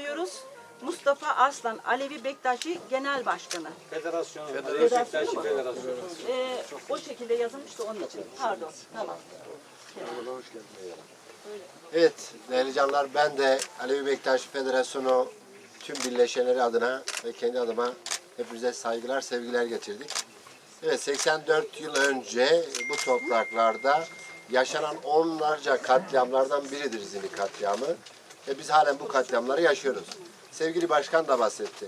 Diyoruz. Mustafa Aslan, Alevi Bektaşi Genel Başkanı. Federasyon. Federasyonu mu? Federasyonu. Ee, o şekilde yazılmıştı onun için. Pardon. Tamam. Evet değerli canlar ben de Alevi Bektaş Federasyonu tüm birleşenleri adına ve kendi adıma hepinize saygılar sevgiler getirdik. Evet 84 yıl önce bu topraklarda yaşanan onlarca katliamlardan biridir Zini katliamı. Ve biz halen bu katliamları yaşıyoruz. Sevgili başkan da bahsetti.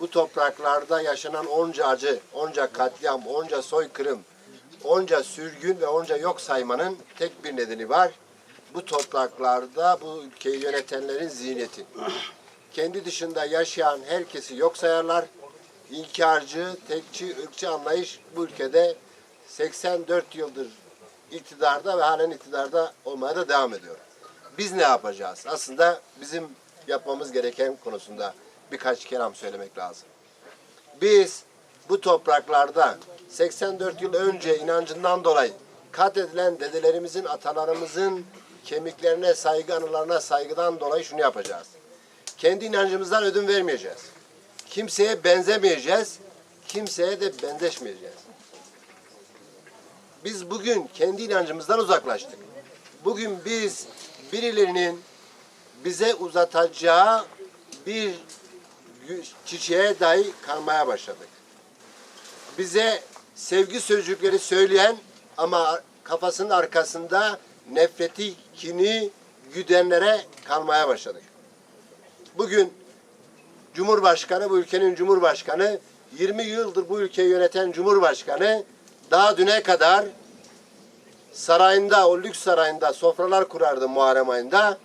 Bu topraklarda yaşanan onca acı, onca katliam, onca soykırım, onca sürgün ve onca yok saymanın tek bir nedeni var. Bu topraklarda bu ülkeyi yönetenlerin zihniyeti. Kendi dışında yaşayan herkesi yok sayarlar. İnkarcı, tekçi, ırkçı anlayış bu ülkede 84 yıldır iktidarda ve halen iktidarda olmaya da devam ediyor. Biz ne yapacağız? Aslında bizim yapmamız gereken konusunda birkaç kelam söylemek lazım. Biz bu topraklarda 84 yıl önce inancından dolayı katledilen dedelerimizin, atalarımızın kemiklerine saygı, anılarına saygıdan dolayı şunu yapacağız. Kendi inancımızdan ödün vermeyeceğiz. Kimseye benzemeyeceğiz. Kimseye de benzeşmeyeceğiz. Biz bugün kendi inancımızdan uzaklaştık. Bugün biz birilerinin bize uzatacağı bir çiçeğe dahi kanmaya başladık. Bize sevgi sözcükleri söyleyen ama kafasının arkasında nefreti, kini güdenlere kalmaya başladık. Bugün Cumhurbaşkanı, bu ülkenin Cumhurbaşkanı, 20 yıldır bu ülkeyi yöneten Cumhurbaşkanı daha düne kadar sarayında, o lüks sarayında sofralar kurardı Muharrem ayında.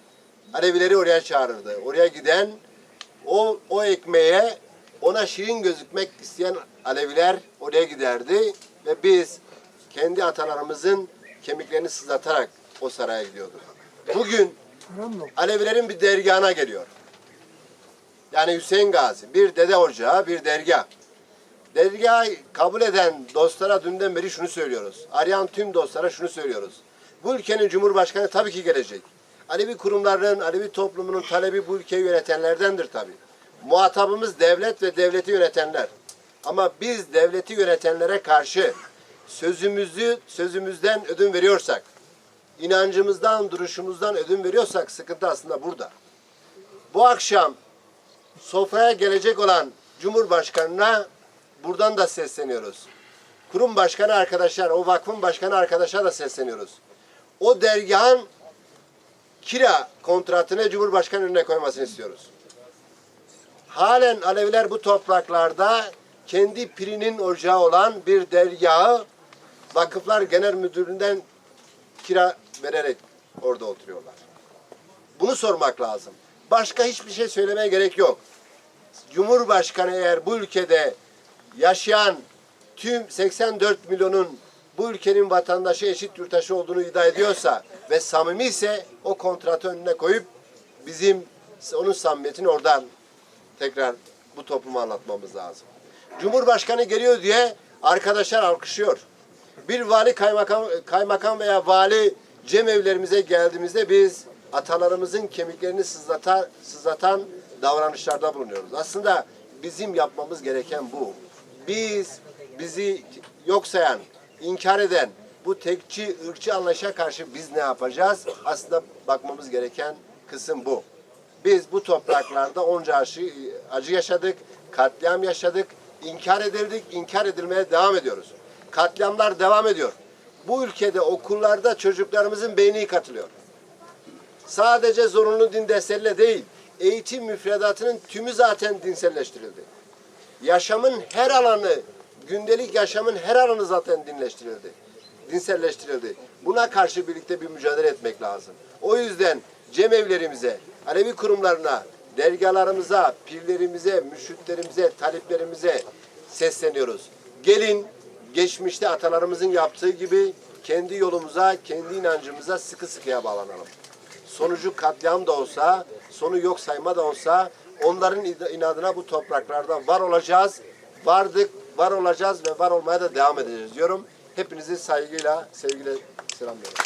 Alevileri oraya çağırırdı. Oraya giden o, o ekmeğe ona şirin gözükmek isteyen Aleviler oraya giderdi ve biz kendi atalarımızın kemiklerini sızlatarak o saraya gidiyorduk. Bugün Alevilerin bir dergahına geliyor. Yani Hüseyin Gazi, bir dede ocağı, bir dergah. Dergahı kabul eden dostlara dünden beri şunu söylüyoruz. Arayan tüm dostlara şunu söylüyoruz. Bu ülkenin Cumhurbaşkanı tabii ki gelecek. Alevi kurumlarının, Alevi toplumunun talebi bu ülkeyi yönetenlerdendir tabii. Muhatabımız devlet ve devleti yönetenler. Ama biz devleti yönetenlere karşı sözümüzü sözümüzden ödün veriyorsak, inancımızdan, duruşumuzdan ödün veriyorsak sıkıntı aslında burada. Bu akşam sofraya gelecek olan Cumhurbaşkanına buradan da sesleniyoruz. Kurum başkanı arkadaşlar, o vakfın başkanı arkadaşa da sesleniyoruz. O dergahın kira kontratını Cumhurbaşkanı önüne koymasını istiyoruz. Halen Aleviler bu topraklarda kendi pirinin ocağı olan bir dergahı Vakıflar Genel Müdürlüğü'nden kira vererek orada oturuyorlar. Bunu sormak lazım. Başka hiçbir şey söylemeye gerek yok. Cumhurbaşkanı eğer bu ülkede yaşayan tüm 84 milyonun bu ülkenin vatandaşı eşit yurttaşı olduğunu iddia ediyorsa ve samimi ise o kontratı önüne koyup bizim onun samimiyetini oradan tekrar bu topluma anlatmamız lazım. Cumhurbaşkanı geliyor diye arkadaşlar alkışlıyor. Bir vali kaymakam, kaymakam veya vali cemevlerimize geldiğimizde biz atalarımızın kemiklerini sızlatan, sızlatan davranışlarda bulunuyoruz. Aslında bizim yapmamız gereken bu. Biz bizi yok sayan, inkar eden bu tekçi, ırkçı anlayışa karşı biz ne yapacağız? Aslında bakmamız gereken kısım bu. Biz bu topraklarda onca acı, acı yaşadık, katliam yaşadık, inkar edildik, inkar edilmeye devam ediyoruz. Katliamlar devam ediyor. Bu ülkede okullarda çocuklarımızın beyni katılıyor. Sadece zorunlu din dersleriyle değil, eğitim müfredatının tümü zaten dinselleştirildi. Yaşamın her alanı, gündelik yaşamın her alanı zaten dinleştirildi. Dinselleştirildi. Buna karşı birlikte bir mücadele etmek lazım. O yüzden cemevlerimize, Alevi kurumlarına, dergahlarımıza, pirlerimize, müşritlerimize, taliplerimize sesleniyoruz. Gelin geçmişte atalarımızın yaptığı gibi kendi yolumuza, kendi inancımıza sıkı sıkıya bağlanalım. Sonucu katliam da olsa, sonu yok sayma da olsa onların inadına bu topraklarda var olacağız. Vardık, var olacağız ve var olmaya da devam edeceğiz diyorum. Hepinizi saygıyla, sevgiyle selamlıyorum.